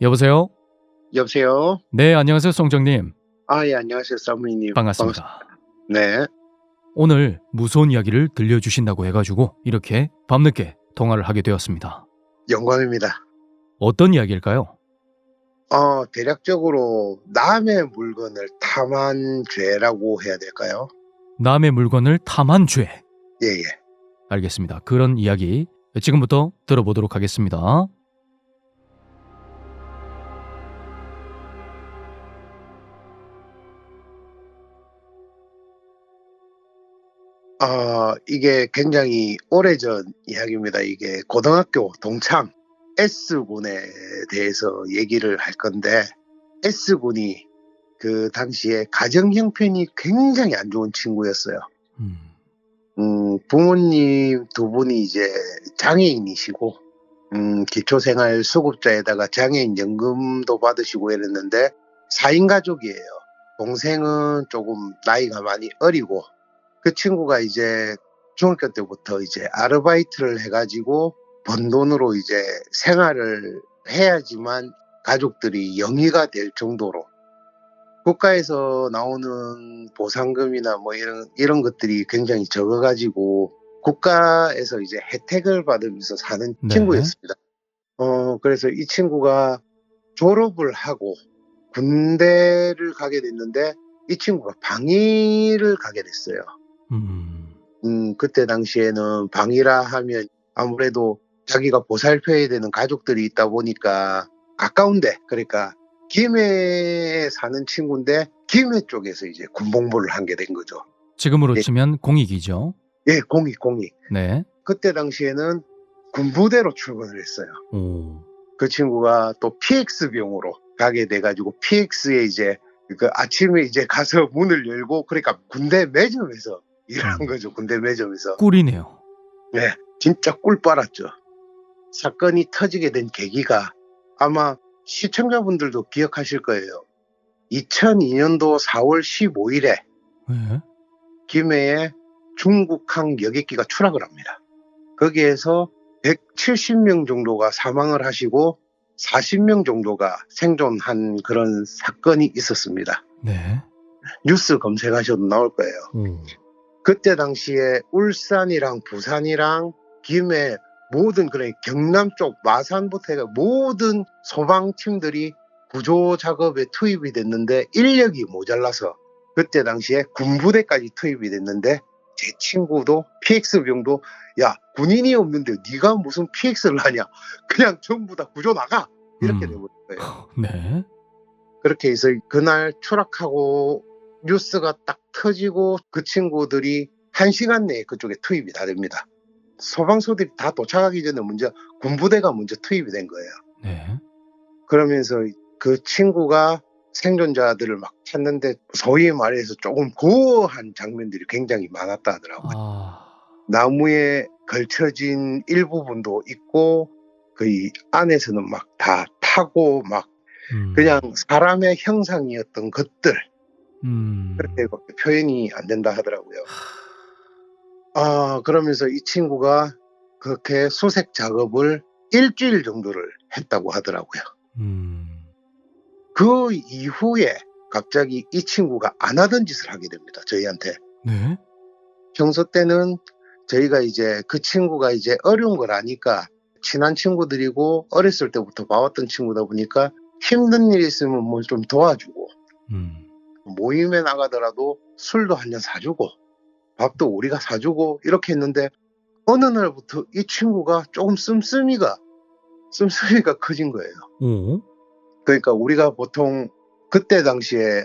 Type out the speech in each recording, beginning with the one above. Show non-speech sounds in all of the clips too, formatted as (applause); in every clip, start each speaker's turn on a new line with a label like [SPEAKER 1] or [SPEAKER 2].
[SPEAKER 1] 여보세요?
[SPEAKER 2] 여보세요?
[SPEAKER 1] 네, 안녕하세요, 송정님.
[SPEAKER 2] 아, 예, 안녕하세요, 사모님.
[SPEAKER 1] 반갑습니다.
[SPEAKER 2] 네.
[SPEAKER 1] 오늘 무서운 이야기를 들려주신다고 해가지고 이렇게 밤늦게 통화를 하게 되었습니다.
[SPEAKER 2] 영광입니다.
[SPEAKER 1] 어떤 이야기일까요?
[SPEAKER 2] 어, 대략적으로 남의 물건을 탐한 죄라고 해야 될까요?
[SPEAKER 1] 남의 물건을 탐한 죄.
[SPEAKER 2] 예, 예.
[SPEAKER 1] 알겠습니다. 그런 이야기 지금부터 들어보도록 하겠습니다.
[SPEAKER 2] 어, 이게 굉장히 오래전 이야기입니다. 이게 고등학교 동창 S군에 대해서 얘기를 할 건데, S군이 그 당시에 가정 형편이 굉장히 안 좋은 친구였어요.
[SPEAKER 1] 음,
[SPEAKER 2] 음, 부모님 두 분이 이제 장애인이시고, 음, 기초생활 수급자에다가 장애인 연금도 받으시고 이랬는데, 4인 가족이에요. 동생은 조금 나이가 많이 어리고, 그 친구가 이제 중학교 때부터 이제 아르바이트를 해가지고 번 돈으로 이제 생활을 해야지만 가족들이 영위가 될 정도로 국가에서 나오는 보상금이나 뭐 이런 이런 것들이 굉장히 적어가지고 국가에서 이제 혜택을 받으면서 사는
[SPEAKER 1] 네.
[SPEAKER 2] 친구였습니다. 어 그래서 이 친구가 졸업을 하고 군대를 가게 됐는데 이 친구가 방위를 가게 됐어요.
[SPEAKER 1] 음,
[SPEAKER 2] 음, 그때 당시에는 방이라 하면 아무래도 자기가 보살펴야 되는 가족들이 있다 보니까 가까운데, 그러니까 김해에 사는 친구인데 김해 쪽에서 이제 군복무를 한 게 된 거죠.
[SPEAKER 1] 지금으로
[SPEAKER 2] 예.
[SPEAKER 1] 치면 공익이죠.
[SPEAKER 2] 예, 공익, 공익.
[SPEAKER 1] 네.
[SPEAKER 2] 그때 당시에는 군부대로 출근을 했어요.
[SPEAKER 1] 오,
[SPEAKER 2] 그 친구가 또 PX병으로 가게 돼가지고 PX에 이제 그 아침에 이제 가서 문을 열고 그러니까 군대 매점에서 일한
[SPEAKER 1] 음.
[SPEAKER 2] 거죠. 군대 매점에서.
[SPEAKER 1] 꿀이네요.
[SPEAKER 2] 네, 진짜 꿀 빨았죠. 사건이 터지게 된 계기가 아마 시청자분들도 기억하실 거예요. 2002년도 4월 15일에
[SPEAKER 1] 네.
[SPEAKER 2] 김해에 중국항 여객기가 추락을 합니다. 거기에서 170명 정도가 사망을 하시고 40명 정도가 생존한 그런 사건이 있었습니다.
[SPEAKER 1] 네.
[SPEAKER 2] 뉴스 검색하셔도 나올 거예요.
[SPEAKER 1] 오,
[SPEAKER 2] 그때 당시에 울산이랑 부산이랑 김해 모든 그런 경남 쪽 마산부터 해가 모든 소방팀들이 구조 작업에 투입이 됐는데 인력이 모자라서 그때 당시에 군부대까지 투입이 됐는데 제 친구도 PX병도 야 군인이 없는데 네가 무슨 PX를 하냐 그냥 전부 다 구조 나가 이렇게
[SPEAKER 1] 음.
[SPEAKER 2] 돼버린 거예요.
[SPEAKER 1] 네.
[SPEAKER 2] 그렇게 해서 그날 추락하고 뉴스가 딱 터지고 그 친구들이 한 시간 내에 그쪽에 투입이 다 됩니다. 소방서들이 다 도착하기 전에 먼저 군부대가 먼저 투입이 된 거예요.
[SPEAKER 1] 네.
[SPEAKER 2] 그러면서 그 친구가 생존자들을 막 찾는데 소위 말해서 조금 고어한 장면들이 굉장히 많았다 하더라고요.
[SPEAKER 1] 아,
[SPEAKER 2] 나무에 걸쳐진 일부분도 있고 그이 안에서는 막 다 타고 막
[SPEAKER 1] 음,
[SPEAKER 2] 그냥 사람의 형상이었던 것들
[SPEAKER 1] 음,
[SPEAKER 2] 그렇게 표현이 안 된다 하더라고요. 아 그러면서 이 친구가 그렇게 수색 작업을 일주일 정도를 했다고 하더라고요.
[SPEAKER 1] 음,
[SPEAKER 2] 그 이후에 갑자기 이 친구가 안 하던 짓을 하게 됩니다. 저희한테.
[SPEAKER 1] 네.
[SPEAKER 2] 평소 때는 저희가 이제 그 친구가 이제 어려운 걸 아니까 친한 친구들이고 어렸을 때부터 봐왔던 친구다 보니까 힘든 일 있으면 뭐좀 도와주고
[SPEAKER 1] 음,
[SPEAKER 2] 모임에 나가더라도 술도 한 잔 사주고 밥도 우리가 사주고 이렇게 했는데 어느 날부터 이 친구가 조금 씀씀이가 씀씀이가 커진 거예요.
[SPEAKER 1] 오,
[SPEAKER 2] 그러니까 우리가 보통 그때 당시에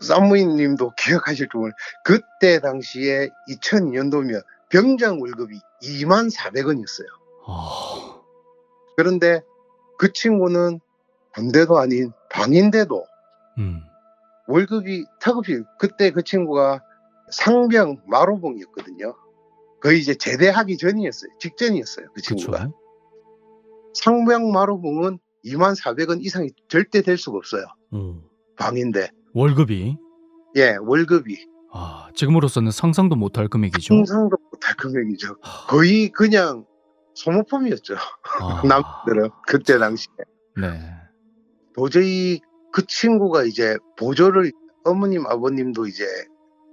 [SPEAKER 2] 쌈무인님도 (laughs) 기억하실 줄 그때 당시에 2002년도면 병장 월급이 2만 400원이었어요.
[SPEAKER 1] 아,
[SPEAKER 2] 그런데 그 친구는 군대도 아닌 방인데도
[SPEAKER 1] 음,
[SPEAKER 2] 월급이 터급이 그때 그 친구가 상병 마로봉이었거든요. 거의 이제 제대하기 전이었어요. 직전이었어요. 그 친구가.
[SPEAKER 1] 그쵸.
[SPEAKER 2] 상병 마로봉은 2만 400원 이상이 절대 될 수가 없어요.
[SPEAKER 1] 오,
[SPEAKER 2] 방인데.
[SPEAKER 1] 월급이,
[SPEAKER 2] 예, 월급이.
[SPEAKER 1] 아, 지금으로서는 상상도 못할 금액이죠.
[SPEAKER 2] 상상도 못할 금액이죠. 거의 그냥 소모품이었죠.
[SPEAKER 1] 아, (laughs)
[SPEAKER 2] 남들은 그때 당시에
[SPEAKER 1] 네.
[SPEAKER 2] 도저히 그 친구가 이제 보조를 어머님 아버님도 이제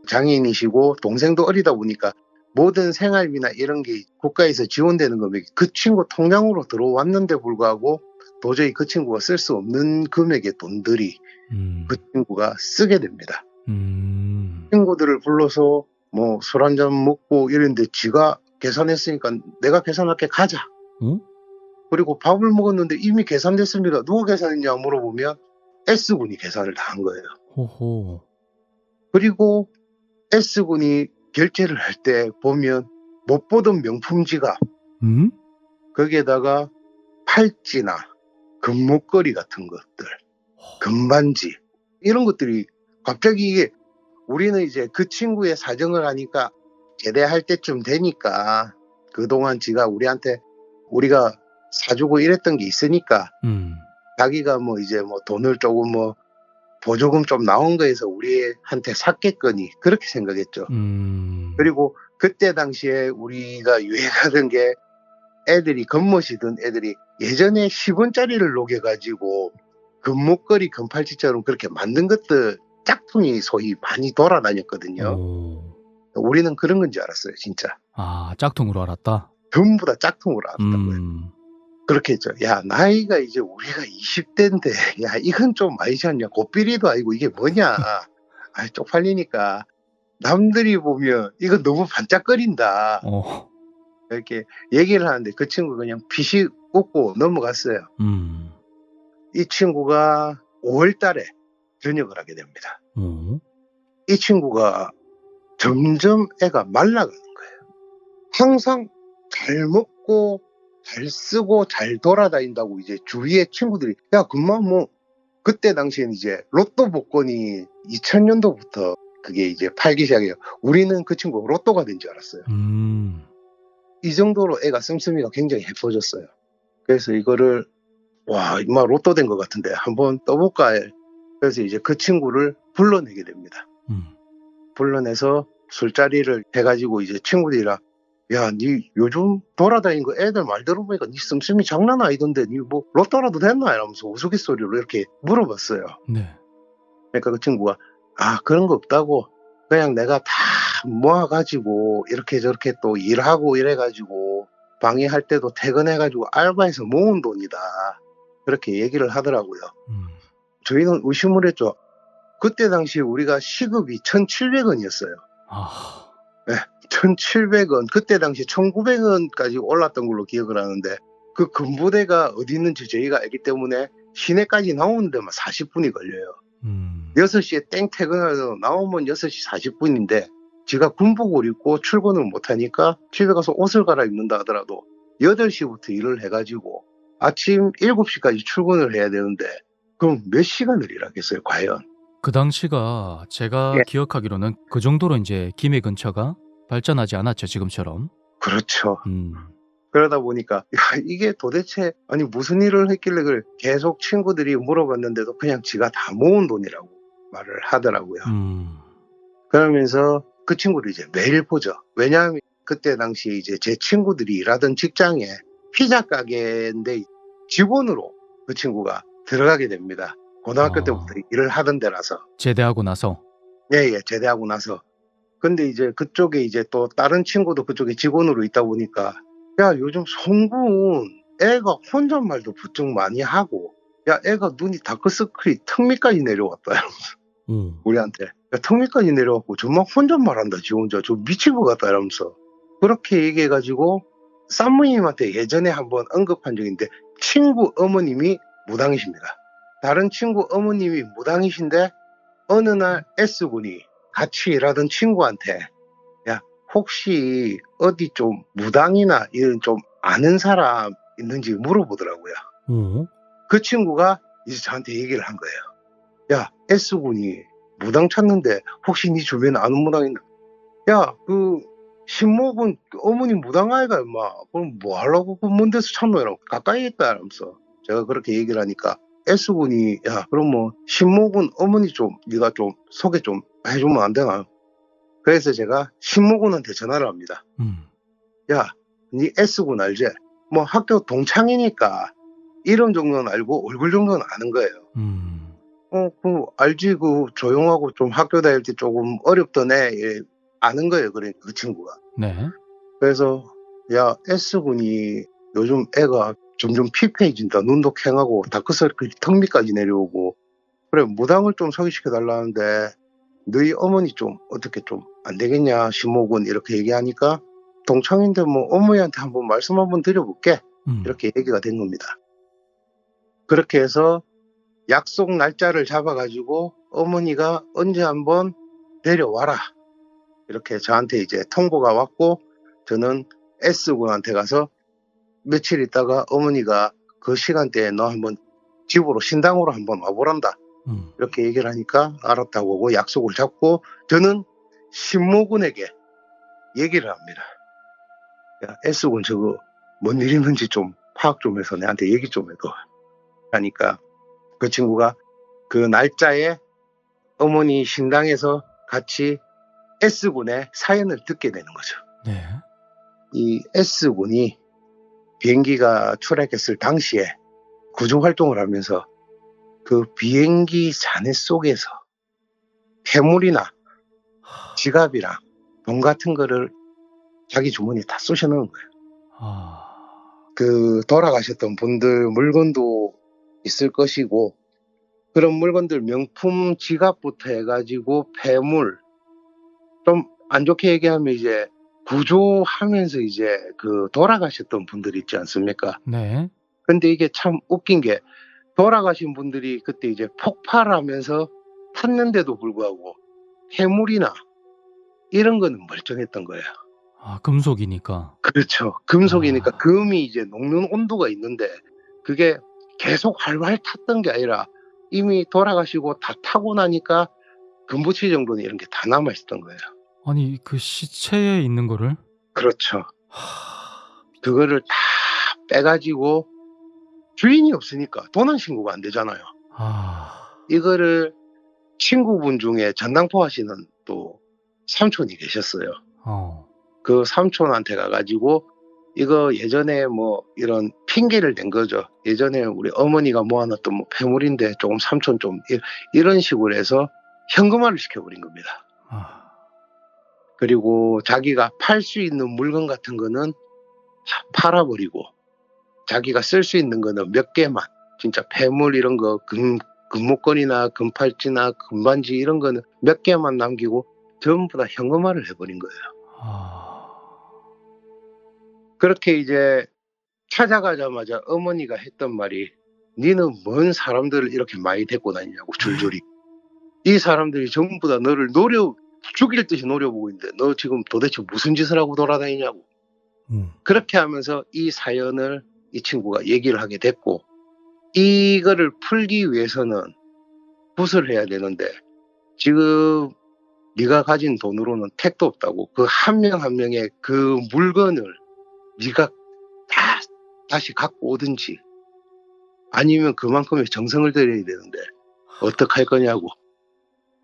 [SPEAKER 2] 장애인이시고 동생도 어리다 보니까 모든 생활비나 이런 게 국가에서 지원되는 금액이 그 친구 통장으로 들어왔는데 불구하고 도저히 그 친구가 쓸 수 없는 금액의 돈들이
[SPEAKER 1] 음.
[SPEAKER 2] 그 친구가 쓰게 됩니다.
[SPEAKER 1] 음.
[SPEAKER 2] 친구들을 불러서 뭐 술 한 잔 먹고 이랬는데 지가 계산했으니까 내가 계산할게 가자.
[SPEAKER 1] 어?
[SPEAKER 2] 그리고 밥을 먹었는데 이미 계산됐습니다. 누가 계산했냐 물어보면 S군이 계산을 다 한 거예요.
[SPEAKER 1] 호호.
[SPEAKER 2] 그리고 S군이 결제를 할 때 보면 못 보던 명품 지갑,
[SPEAKER 1] 음?
[SPEAKER 2] 거기에다가 팔찌나 금목걸이 같은 것들, 금반지, 이런 것들이 갑자기 이게 우리는 이제 그 친구의 사정을 하니까 제대할 때쯤 되니까 그동안 지가 우리한테 우리가 사주고 이랬던 게 있으니까
[SPEAKER 1] 음.
[SPEAKER 2] 자기가 뭐 이제 뭐 돈을 조금 뭐 보조금 좀 나온 거에서 우리한테 샀겠거니 그렇게 생각했죠.
[SPEAKER 1] 음.
[SPEAKER 2] 그리고 그때 당시에 우리가 유행하던 게 애들이 겉멋이던 애들이 예전에 10원짜리를 녹여가지고 금목걸이 금팔찌처럼 그렇게 만든 것들 짝퉁이 소위 많이 돌아다녔거든요.
[SPEAKER 1] 오.
[SPEAKER 2] 우리는 그런 건 줄 알았어요, 진짜.
[SPEAKER 1] 아, 짝퉁으로 알았다.
[SPEAKER 2] 전부 다 짝퉁으로 알았던 거예요.
[SPEAKER 1] 음.
[SPEAKER 2] 그렇게 했죠. 야, 나이가 이제 우리가 20대인데, 야, 이건 좀 아니지 않냐. 고삐리도 아니고 이게 뭐냐. (laughs) 아, 쪽팔리니까. 남들이 보면 이거 너무 반짝거린다.
[SPEAKER 1] 어.
[SPEAKER 2] 이렇게 얘기를 하는데 그 친구 그냥 피식 웃고 넘어갔어요.
[SPEAKER 1] 음.
[SPEAKER 2] 이 친구가 5월 달에 전역을 하게 됩니다.
[SPEAKER 1] 어?
[SPEAKER 2] 이 친구가 점점 애가 말라가는 거예요. 항상 잘 먹고 잘 쓰고 잘 돌아다닌다고 이제 주위의 친구들이 야 그만 뭐 그때 당시엔 이제 로또 복권이 2000년도부터 그게 이제 팔기 시작해요. 우리는 그 친구 로또가 된 줄 알았어요.
[SPEAKER 1] 음.
[SPEAKER 2] 이 정도로 애가 씀씀이가 굉장히 예뻐졌어요. 그래서 이거를 와 이마 로또 된 것 같은데 한번 떠볼까 해. 그래서 이제 그 친구를 불러내게 됩니다.
[SPEAKER 1] 음.
[SPEAKER 2] 불러내서 술자리를 해가지고 이제 친구들이랑 야, 니 요즘 돌아다니는 거 애들 말 들어보니까 니 씀씀이 장난 아니던데 니 뭐 로또라도 됐나? 이러면서 우스갯소리로 이렇게 물어봤어요.
[SPEAKER 1] 네.
[SPEAKER 2] 그러니까 그 친구가 아 그런 거 없다고 그냥 내가 다 모아가지고 이렇게 저렇게 또 일하고 이래가지고 방해할 때도 퇴근해가지고 알바해서 모은 돈이다. 그렇게 얘기를 하더라고요.
[SPEAKER 1] 음.
[SPEAKER 2] 저희는 의심을 했죠. 그때 당시 우리가 시급이 1,700원이었어요.
[SPEAKER 1] 아.
[SPEAKER 2] 1,700원, 그때 당시 1,900원까지 올랐던 걸로 기억을 하는데 그 근부대가 어디 있는지 저희가 알기 때문에 시내까지 나오는 데만 40분이 걸려요.
[SPEAKER 1] 음.
[SPEAKER 2] 6시에 땡 퇴근해서 나오면 6시 40분인데 지가 군복을 입고 출근을 못하니까 집에 가서 옷을 갈아입는다 하더라도 8시부터 일을 해가지고 아침 7시까지 출근을 해야 되는데 그럼 몇 시간을 일하겠어요, 과연?
[SPEAKER 1] 그 당시가 제가
[SPEAKER 2] 예.
[SPEAKER 1] 기억하기로는 그 정도로 이제 김해 근처가 발전하지 않았죠, 지금처럼.
[SPEAKER 2] 그렇죠.
[SPEAKER 1] 음.
[SPEAKER 2] 그러다 보니까 야, 이게 도대체 아니 무슨 일을 했길래 그걸 계속 친구들이 물어봤는데도 그냥 지가 다 모은 돈이라고 말을 하더라고요.
[SPEAKER 1] 음.
[SPEAKER 2] 그러면서 그 친구를 이제 매일 보죠. 왜냐하면 그때 당시 이제 제 친구들이 일하던 직장에 피자 가게인데 직원으로 그 친구가 들어가게 됩니다. 고등학교
[SPEAKER 1] 아.
[SPEAKER 2] 때부터 일을 하던 데라서.
[SPEAKER 1] 제대하고 나서.
[SPEAKER 2] 예, 예, 제대하고 나서. 근데 이제 그쪽에 이제 또 다른 친구도 그쪽에 직원으로 있다 보니까, 야, 요즘 송군 애가 혼잣말도 부쩍 많이 하고, 야, 애가 눈이 다크서클이 턱 밑까지 내려왔다.
[SPEAKER 1] 오.
[SPEAKER 2] 우리한테. 야, 턱 밑까지 내려왔고, 정말 혼잣말 한다, 지 혼자. 저 미친 것 같다, 이러면서. 그렇게 얘기해가지고, 쌈무님한테 예전에 한번 언급한 적인데, 친구 어머님이 무당이십니다. 다른 친구 어머님이 무당이신데, 어느 날 S군이 같이 일하던 친구한테, 야, 혹시 어디 좀 무당이나 이런 좀 아는 사람 있는지 물어보더라고요.
[SPEAKER 1] 오.
[SPEAKER 2] 그 친구가 이제 저한테 얘기를 한 거예요. 야, S군이 무당 찾는데 혹시 네 주변에 아는 무당 있나? 야, 그 신목은 어머니 무당 아이가 임마. 그럼 뭐 하려고 그먼 데서 찾노? 이러고 가까이 있다 이러면서 제가 그렇게 얘기를 하니까 S군이 야, 그럼 뭐 신목은 어머니 좀 네가 좀 소개 좀 해주면 안 되나? 그래서 제가 신무군한테 전화를 합니다.
[SPEAKER 1] 음.
[SPEAKER 2] 야, 니 S군 알지? 뭐 학교 동창이니까 이름 정도는 알고 얼굴 정도는 아는 거예요.
[SPEAKER 1] 음.
[SPEAKER 2] 어, 그 알지 그 조용하고 좀 학교 다닐 때 조금 어렵던 애 예, 아는 거예요. 그러니까 그 친구가.
[SPEAKER 1] 네.
[SPEAKER 2] 그래서 야 S군이 요즘 애가 점점 피폐해진다. 눈도 캥하고 다크서클이 턱 밑까지 내려오고 그래 무당을 좀 소개시켜 달라는데 너희 어머니 좀 어떻게 좀 안 되겠냐 신목은 이렇게 얘기하니까 동창인데 뭐 어머니한테 한번 말씀 한번 드려볼게
[SPEAKER 1] 음.
[SPEAKER 2] 이렇게 얘기가 된 겁니다. 그렇게 해서 약속 날짜를 잡아가지고 어머니가 언제 한번 내려와라. 이렇게 저한테 이제 통보가 왔고 저는 S군한테 가서 며칠 있다가 어머니가 그 시간대에 너 한번 집으로 신당으로 한번 와보란다.
[SPEAKER 1] 음.
[SPEAKER 2] 이렇게 얘기를 하니까 알았다고 하고 약속을 잡고 저는 신모군에게 얘기를 합니다. 야, S군 저거 뭔 일 있는지 좀 파악 좀 해서 내한테 얘기 좀 해도 하니까 그 친구가 그 날짜에 어머니 신당에서 같이 S군의 사연을 듣게 되는 거죠.
[SPEAKER 1] 네.
[SPEAKER 2] 이 S군이 비행기가 추락했을 당시에 구조 활동을 하면서 그 비행기 잔해 속에서 폐물이나 지갑이랑 돈 같은 거를 자기 주머니에 다 쑤셔 넣은 거예요.
[SPEAKER 1] 아.
[SPEAKER 2] 그 돌아가셨던 분들 물건도 있을 것이고 그런 물건들 명품 지갑부터 해가지고 폐물 좀 안 좋게 얘기하면 이제 구조하면서 이제 그 돌아가셨던 분들 있지 않습니까?
[SPEAKER 1] 네.
[SPEAKER 2] 근데 이게 참 웃긴 게 돌아가신 분들이 그때 이제 폭발하면서 탔는데도 불구하고 폐물이나 이런 거는 멀쩡했던 거예요.
[SPEAKER 1] 아, 금속이니까.
[SPEAKER 2] 그렇죠. 금속이니까
[SPEAKER 1] 아.
[SPEAKER 2] 금이 이제 녹는 온도가 있는데 그게 계속 활활 탔던 게 아니라 이미 돌아가시고 다 타고 나니까 금부치 정도는 이런 게 다 남아 있었던 거예요.
[SPEAKER 1] 아니, 그 시체에 있는 거를
[SPEAKER 2] 그렇죠.
[SPEAKER 1] 하...
[SPEAKER 2] 그거를 다 빼가지고 주인이 없으니까 도난 신고가 안 되잖아요.
[SPEAKER 1] 아.
[SPEAKER 2] 이거를 친구분 중에 전당포 하시는 또 삼촌이 계셨어요.
[SPEAKER 1] 어.
[SPEAKER 2] 그 삼촌한테 가가지고 이거 예전에 뭐 이런 핑계를 댄 거죠. 예전에 우리 어머니가 모아놨던 뭐 폐물인데 조금 삼촌 좀 이- 이런 식으로 해서 현금화를 시켜버린 겁니다.
[SPEAKER 1] 아.
[SPEAKER 2] 그리고 자기가 팔 수 있는 물건 같은 거는 다 팔아버리고 자기가 쓸 수 있는 거는 몇 개만 진짜 폐물 이런 거 금, 금목걸이나 금팔찌나 금반지 이런 거는 몇 개만 남기고 전부 다 현금화를 해버린 거예요.
[SPEAKER 1] 아.
[SPEAKER 2] 그렇게 이제 찾아가자마자 어머니가 했던 말이 니는 뭔 사람들을 이렇게 많이 데리고 다니냐고 줄줄이 이 사람들이 전부 다 너를 노려 죽일 듯이 노려보고 있는데 너 지금 도대체 무슨 짓을 하고 돌아다니냐고
[SPEAKER 1] 음.
[SPEAKER 2] 그렇게 하면서 이 사연을 이 친구가 얘기를 하게 됐고 이거를 풀기 위해서는 붓을 해야 되는데 지금 네가 가진 돈으로는 택도 없다고 그 한 명한 명의 그 물건을 네가 다 다시 갖고 오든지 아니면 그만큼의 정성을 들여야 되는데 어떡할 거냐고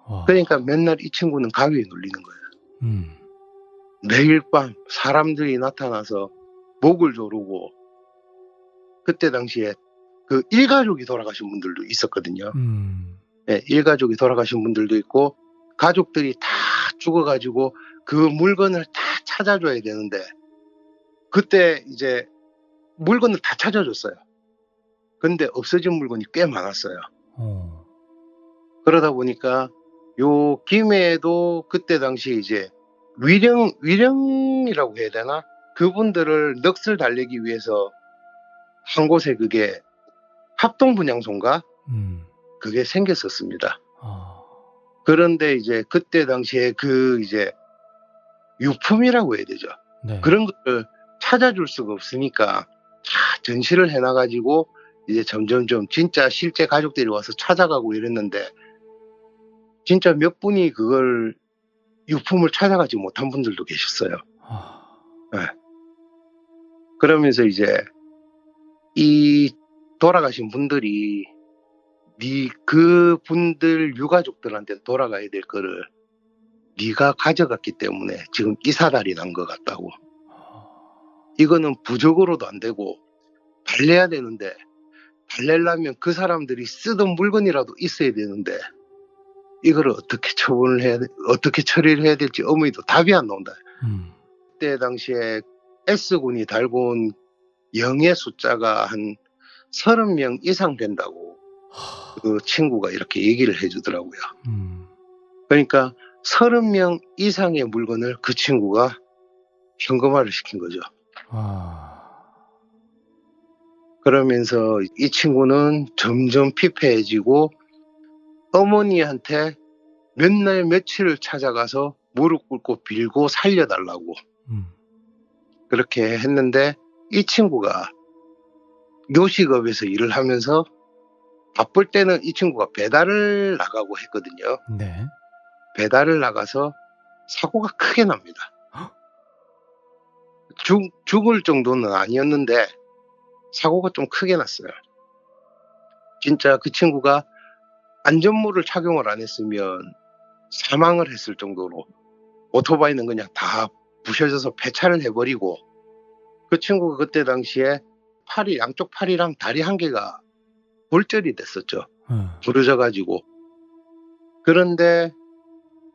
[SPEAKER 1] 와.
[SPEAKER 2] 그러니까 맨날 이 친구는 가위에 눌리는 거예요
[SPEAKER 1] 음.
[SPEAKER 2] 매일 밤 사람들이 나타나서 목을 조르고 그때 당시에 그 일가족이 돌아가신 분들도 있었거든요.
[SPEAKER 1] 음.
[SPEAKER 2] 예, 일가족이 돌아가신 분들도 있고 가족들이 다 죽어가지고 그 물건을 다 찾아줘야 되는데 그때 이제 물건을 다 찾아줬어요. 근데 없어진 물건이 꽤 많았어요.
[SPEAKER 1] 어.
[SPEAKER 2] 그러다 보니까 요 김해에도 그때 당시 이제 위령 위령이라고 해야 되나 그분들을 넋을 달래기 위해서 한 곳에 그게 합동 분향소인가
[SPEAKER 1] 음.
[SPEAKER 2] 그게 생겼었습니다.
[SPEAKER 1] 아.
[SPEAKER 2] 그런데 이제 그때 당시에 그 이제 유품이라고 해야 되죠.
[SPEAKER 1] 네.
[SPEAKER 2] 그런 것을 찾아줄 수가 없으니까 다 전시를 해놔가지고 이제 점점 점 진짜 실제 가족들이 와서 찾아가고 이랬는데 진짜 몇 분이 그걸 유품을 찾아가지 못한 분들도 계셨어요.
[SPEAKER 1] 아.
[SPEAKER 2] 그러면서 이제 이 돌아가신 분들이 네 그 분들 유가족들한테 돌아가야 될 거를 네가 가져갔기 때문에 지금 이 사달이 난 것 같다고. 이거는 부적으로도 안 되고 달래야 되는데 달래려면 그 사람들이 쓰던 물건이라도 있어야 되는데 이거를 어떻게 처분을 해야 돼- 어떻게 처리를 해야 될지 어머니도 답이 안 나온다.
[SPEAKER 1] 음.
[SPEAKER 2] 그때 당시에 S군이 달고 온 영의 숫자가 한 30명 이상 된다고 그 친구가 이렇게 얘기를 해주더라고요.
[SPEAKER 1] 음.
[SPEAKER 2] 그러니까 30명 이상의 물건을 그 친구가 현금화를 시킨 거죠.
[SPEAKER 1] 아.
[SPEAKER 2] 그러면서 이 친구는 점점 피폐해지고 어머니한테 몇 날 며칠을 찾아가서 무릎 꿇고 빌고 살려달라고
[SPEAKER 1] 음.
[SPEAKER 2] 그렇게 했는데 이 친구가 요식업에서 일을 하면서 바쁠 때는 이 친구가 배달을 나가고 했거든요.
[SPEAKER 1] 네.
[SPEAKER 2] 배달을 나가서 사고가 크게 납니다. (gasps) 죽, 죽을 정도는 아니었는데 사고가 좀 크게 났어요. 진짜 그 친구가 안전모를 착용을 안 했으면 사망을 했을 정도로 오토바이는 그냥 다 부셔져서 폐차를 해버리고 그 친구가 그때 당시에 팔이 양쪽 팔이랑 다리 한 개가 골절이 됐었죠.
[SPEAKER 1] 어.
[SPEAKER 2] 부러져가지고 그런데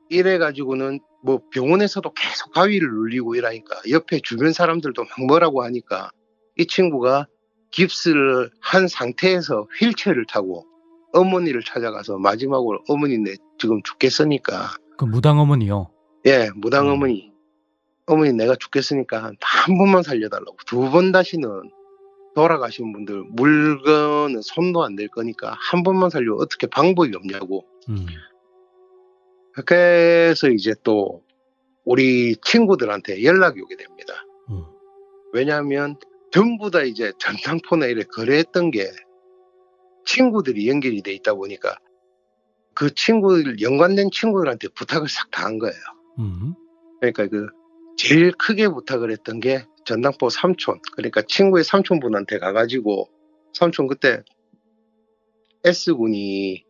[SPEAKER 2] 이래 가지고는 뭐 병원에서도 계속 가위를 눌리고 이러니까 옆에 주변 사람들도 막 뭐라고 하니까 이 친구가 깁스를 한 상태에서 휠체어를 타고 어머니를 찾아가서 마지막으로 어머니 내 지금 죽겠으니까
[SPEAKER 1] 그 무당 어머니요.
[SPEAKER 2] 예 무당
[SPEAKER 1] 음.
[SPEAKER 2] 어머니 어머니 내가 죽겠으니까 한 번만 살려달라고 두 번 다시는 돌아가신 분들 물건은 손도 안댈 거니까 한 번만 살려 어떻게 방법이 없냐고
[SPEAKER 1] 음.
[SPEAKER 2] 그래서 이제 또 우리 친구들한테 연락이 오게 됩니다.
[SPEAKER 1] 음.
[SPEAKER 2] 왜냐하면 전부 다 이제 전당포나 이래 거래했던 게 친구들이 연결이 돼 있다 보니까 그 친구들 연관된 친구들한테 부탁을 싹 다 한 거예요.
[SPEAKER 1] 음.
[SPEAKER 2] 그러니까 그 제일 크게 부탁을 했던 게 전당포 삼촌 그러니까 친구의 삼촌분한테 가가지고 삼촌 그때 S군이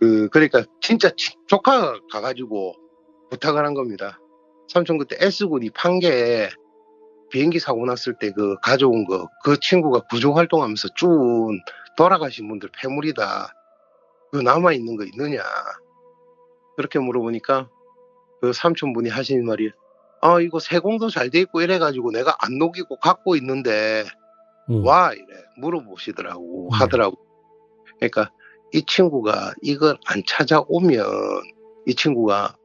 [SPEAKER 2] 그 그러니까 진짜 치- 조카가 가가지고 부탁을 한 겁니다. 삼촌 그때 S군이 판게 비행기 사고 났을 때 그 가져온 거 그 친구가 구조 활동하면서 쭉 돌아가신 분들 폐물이다. 그 남아 있는 거 있느냐? 그렇게 물어보니까 그 삼촌분이 하시는 말이 아 이거 세공도 잘 돼 있고 이래가지고 내가 안 녹이고 갖고 있는데
[SPEAKER 1] 오.
[SPEAKER 2] 와 이래 물어보시더라고
[SPEAKER 1] 네.
[SPEAKER 2] 하더라고. 그러니까 이 친구가 이걸 안 찾아오면 이 친구가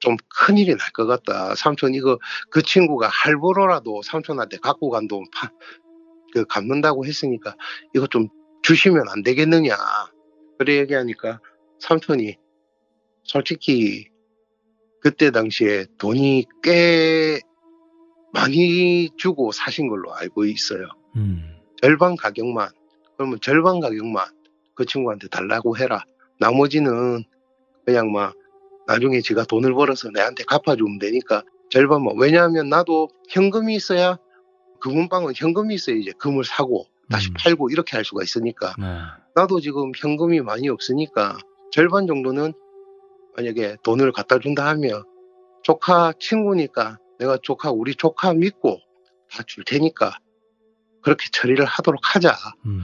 [SPEAKER 2] 좀 큰일이 날 것 같다. 삼촌 이거 그 친구가 할부로라도 삼촌한테 갖고 간돈 파, 그 갚는다고 했으니까 이거 좀 주시면 안 되겠느냐. 그래 얘기하니까 삼촌이 솔직히 그때 당시에 돈이 꽤 많이 주고 사신 걸로 알고 있어요.
[SPEAKER 1] 음.
[SPEAKER 2] 절반 가격만 그러면 절반 가격만 그 친구한테 달라고 해라. 나머지는 그냥 막 나중에 지가 돈을 벌어서 내한테 갚아주면 되니까 절반만. 왜냐하면 나도 현금이 있어야 금은방은 현금이 있어야 이제 금을 사고 다시
[SPEAKER 1] 음.
[SPEAKER 2] 팔고 이렇게 할 수가 있으니까
[SPEAKER 1] 네.
[SPEAKER 2] 나도 지금 현금이 많이 없으니까 절반 정도는 만약에 돈을 갖다 준다 하면 조카 친구니까 내가 조카 우리 조카 믿고 다 줄 테니까 그렇게 처리를 하도록 하자.
[SPEAKER 1] 음.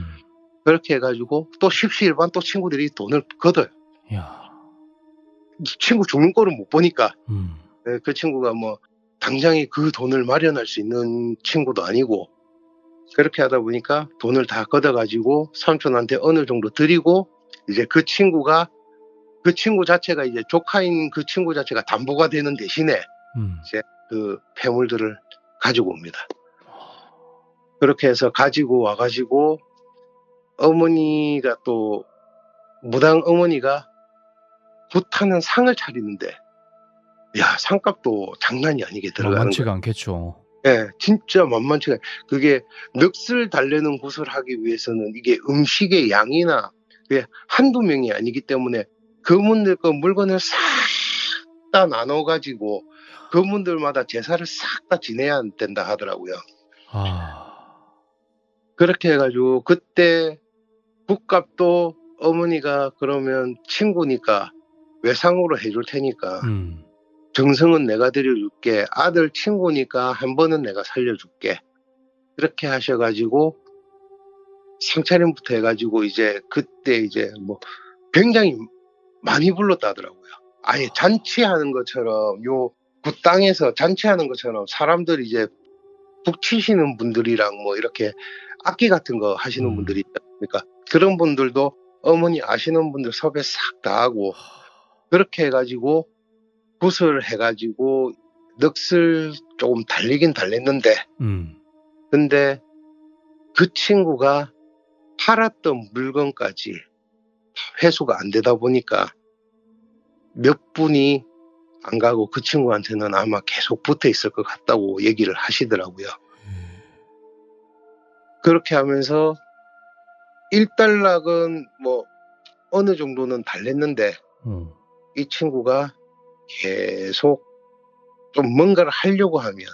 [SPEAKER 2] 그렇게 해가지고 또 십시일반 또 친구들이 돈을 걷어요.
[SPEAKER 1] 야.
[SPEAKER 2] 친구 죽는 꼴은 못 보니까
[SPEAKER 1] 음.
[SPEAKER 2] 예, 그 친구가 뭐 당장에 그 돈을 마련할 수 있는 친구도 아니고 그렇게 하다 보니까 돈을 다 걷어가지고 삼촌한테 어느 정도 드리고 이제 그 친구가 그 친구 자체가 이제 조카인 그 친구 자체가 담보가 되는 대신에
[SPEAKER 1] 음.
[SPEAKER 2] 그 폐물들을 가지고 옵니다. 그렇게 해서 가지고 와가지고 어머니가 또 무당 어머니가 굿하는 상을 차리는데 야 상값도 장난이 아니게 들어가는.
[SPEAKER 1] 만만치가 않겠죠.
[SPEAKER 2] 예, 진짜 만만치가 넉을 넋을 달래는 굿을 하기 위해서는 이게 음식의 양이나 그게 한두 명이 아니기 때문에 그분들 그 물건을 싹 다 나눠 가지고 그분들마다 제사를 싹 다 지내야 된다 하더라고요.
[SPEAKER 1] 아.
[SPEAKER 2] 그렇게 해가지고 그때 굿값도 어머니가 그러면 친구니까 외상으로 해줄 테니까
[SPEAKER 1] 음.
[SPEAKER 2] 정성은 내가 드려줄게. 아들 친구니까 한 번은 내가 살려줄게. 이렇게 하셔가지고 상차림부터 해가지고 이제 그때 이제 뭐 굉장히 많이 불렀다 하더라고요. 아예 잔치하는 것처럼 요 굿땅에서 잔치하는 것처럼 사람들이 이제 북치시는 분들이랑 뭐 이렇게 악기 같은 거 하시는
[SPEAKER 1] 음.
[SPEAKER 2] 분들이 있으니까 그런 분들도 어머니 아시는 분들 섭외 싹 다 하고 그렇게 해가지고 굿을 해가지고 넋을 조금 달리긴 달랬는데
[SPEAKER 1] 음.
[SPEAKER 2] 근데 그 친구가 팔았던 물건까지 회수가 안 되다 보니까 몇 분이 안 가고 그 친구한테는 아마 계속 붙어 있을 것 같다고 얘기를 하시더라고요. 그렇게 하면서 1달락은 뭐 어느 정도는 달랬는데
[SPEAKER 1] 어.
[SPEAKER 2] 이 친구가 계속 좀 뭔가를 하려고 하면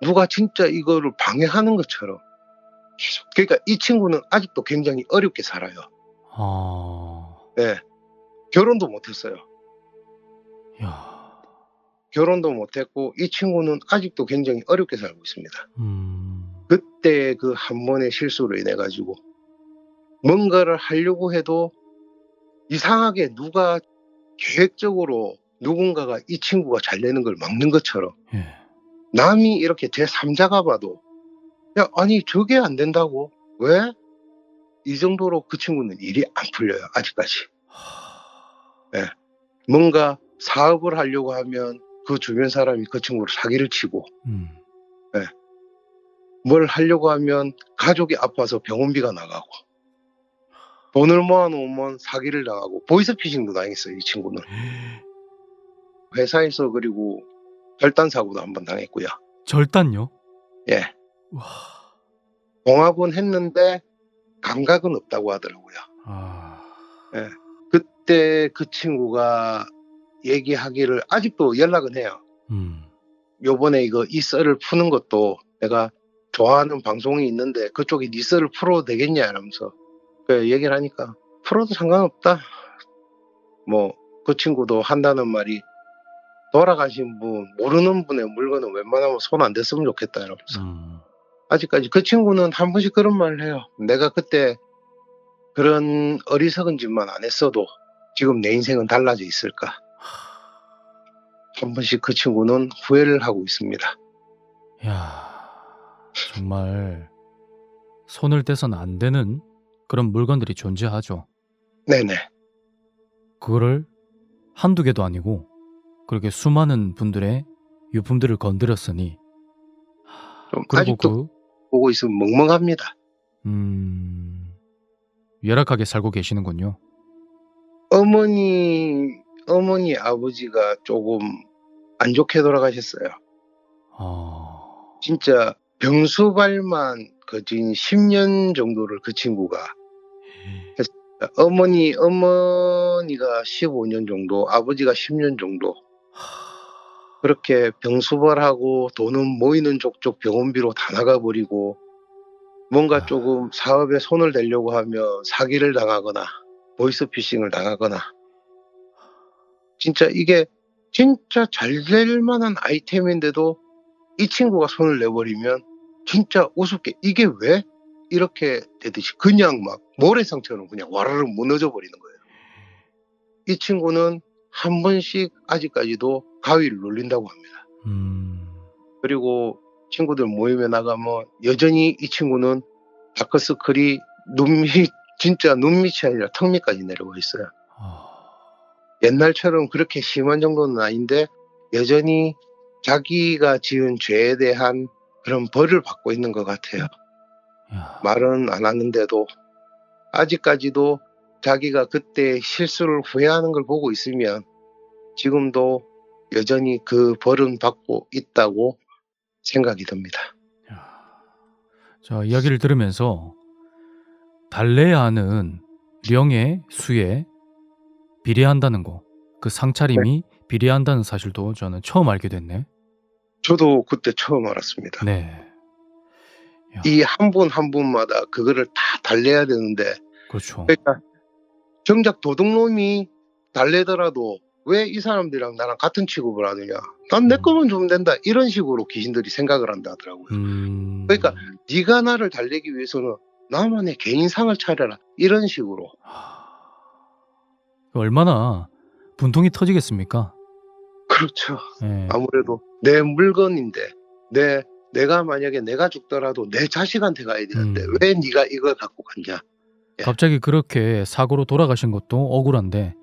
[SPEAKER 2] 누가 진짜 이거를 방해하는 것처럼 계속 그러니까 이 친구는 아직도 굉장히 어렵게 살아요.
[SPEAKER 1] 아.
[SPEAKER 2] 네. 결혼도 못했어요.
[SPEAKER 1] 야.
[SPEAKER 2] 결혼도 못했고 이 친구는 아직도 굉장히 어렵게 살고 있습니다.
[SPEAKER 1] 음.
[SPEAKER 2] 그때 그 한 번의 실수로 인해 가지고 뭔가를 하려고 해도 이상하게 누가 계획적으로 누군가가 이 친구가 잘 되는 걸 막는 것처럼
[SPEAKER 1] 예.
[SPEAKER 2] 남이 이렇게 제3자가 봐도 야 아니 저게 안 된다고 왜? 이 정도로 그 친구는 일이 안 풀려요 아직까지
[SPEAKER 1] 하.
[SPEAKER 2] 뭔가 사업을 하려고 하면 그 주변 사람이 그 친구를 사기를 치고
[SPEAKER 1] 음.
[SPEAKER 2] 뭘 하려고 하면 가족이 아파서 병원비가 나가고 돈을 모아놓으면 사기를 당하고 보이스피싱도 당했어요 이 친구는 (gasps) 회사에서 그리고 절단 사고도 한 번 당했고요
[SPEAKER 1] 절단요?
[SPEAKER 2] 예
[SPEAKER 1] 와.
[SPEAKER 2] 봉합은 했는데 감각은 없다고 하더라고요
[SPEAKER 1] 아.
[SPEAKER 2] 그때 그 친구가 얘기하기를 아직도 연락은 해요
[SPEAKER 1] 음.
[SPEAKER 2] 요번에 이거 이 썰을 푸는 것도 내가 좋아하는 방송이 있는데 그쪽이 네 썰을 풀어도 되겠냐 이러면서 그 얘기를 하니까 풀어도 상관없다 뭐 그 친구도 한다는 말이 돌아가신 분 모르는 분의 물건은 웬만하면 손 안 댔으면 좋겠다 이러면서
[SPEAKER 1] 음.
[SPEAKER 2] 아직까지 그 친구는 한 번씩 그런 말을 해요 내가 그때 그런 어리석은 짓만 안 했어도 지금 내 인생은 달라져 있을까 한 번씩 그 친구는 후회를 하고 있습니다
[SPEAKER 1] 야. 정말 손을 떼서는 안 되는 그런 물건들이 존재하죠.
[SPEAKER 2] 네네
[SPEAKER 1] 그거를 한두 개도 아니고 그렇게 수많은 분들의 유품들을 건드렸으니
[SPEAKER 2] 좀
[SPEAKER 1] 그리고
[SPEAKER 2] 아직도
[SPEAKER 1] 그
[SPEAKER 2] 보고 있으면 멍멍합니다.
[SPEAKER 1] 음, 열악하게 살고 계시는군요.
[SPEAKER 2] 어머니, 어머니 아버지가 조금 안 좋게 돌아가셨어요.
[SPEAKER 1] 아,
[SPEAKER 2] 진짜 병수발만 거진 10년 정도를 그 친구가 어머니, 어머니가 15년 정도, 아버지가 10년 정도 그렇게 병수발하고 돈은 모이는 족족 병원비로 다 나가버리고 뭔가
[SPEAKER 1] 아.
[SPEAKER 2] 조금 사업에 손을 대려고 하면 사기를 당하거나 보이스피싱을 당하거나 진짜 이게 진짜 잘 될 만한 아이템인데도 이 친구가 손을 내버리면 진짜 우습게 이게 왜 이렇게 되듯이 그냥 막 모래상처럼 그냥 와르르 무너져 버리는 거예요. 이 친구는 한 번씩 아직까지도 가위를 눌린다고 합니다.
[SPEAKER 1] 음,
[SPEAKER 2] 그리고 친구들 모임에 나가면 여전히 이 친구는 다크서클이 눈밑 진짜 눈밑이 아니라 턱 밑까지 내려와 있어요.
[SPEAKER 1] 아,
[SPEAKER 2] 옛날처럼 그렇게 심한 정도는 아닌데 여전히 자기가 지은 죄에 대한 그런 벌을 받고 있는 것 같아요.
[SPEAKER 1] 야,
[SPEAKER 2] 말은 안 하는데도 아직까지도 자기가 그때 실수를 후회하는 걸 보고 있으면 지금도 여전히 그 벌은 받고 있다고 생각이 듭니다.
[SPEAKER 1] 야. 자, 이야기를 들으면서 달래야 하는 령의 수에 비례한다는 거, 그 상차림이 비례한다는 사실도 저는 처음 알게 됐네.
[SPEAKER 2] 저도 그때 처음 알았습니다.
[SPEAKER 1] 네,
[SPEAKER 2] 이 한 분한 분마다 그거를 다 달래야 되는데
[SPEAKER 1] 그렇죠.
[SPEAKER 2] 그러니까 정작 도둑놈이 달래더라도 왜 이 사람들이랑 나랑 같은 취급을 하느냐? 난내
[SPEAKER 1] 음.
[SPEAKER 2] 거면 주면 된다. 이런 식으로 귀신들이 생각을 한다 하더라고요.
[SPEAKER 1] 음.
[SPEAKER 2] 그러니까 네가 나를 달래기 위해서는 나만의 개인상을 차려라. 이런 식으로.
[SPEAKER 1] 하... 얼마나 분통이 터지겠습니까?
[SPEAKER 2] 그렇죠.
[SPEAKER 1] 예.
[SPEAKER 2] 아무래도 내 물건인데 내 내가 만약에 내가 죽더라도 내 자식한테 가야 되는데
[SPEAKER 1] 음.
[SPEAKER 2] 왜 네가 이걸 갖고 갔냐? 예.
[SPEAKER 1] 갑자기 그렇게 사고로 돌아가신 것도 억울한데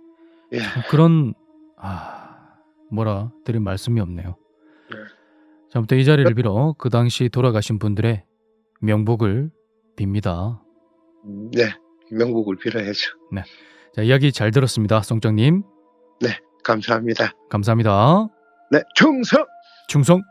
[SPEAKER 2] 예.
[SPEAKER 1] 참 그런 아 뭐라 드릴 말씀이 없네요.
[SPEAKER 2] 네.
[SPEAKER 1] 자, 아무튼 이 자리를 빌어 그 당시 돌아가신 분들의 명복을 빕니다.
[SPEAKER 2] 네. 명복을 빌어야죠.
[SPEAKER 1] 자, 이야기 잘 들었습니다. 송장님.
[SPEAKER 2] 감사합니다.
[SPEAKER 1] 감사합니다.
[SPEAKER 2] 네. 충성!
[SPEAKER 1] 충성!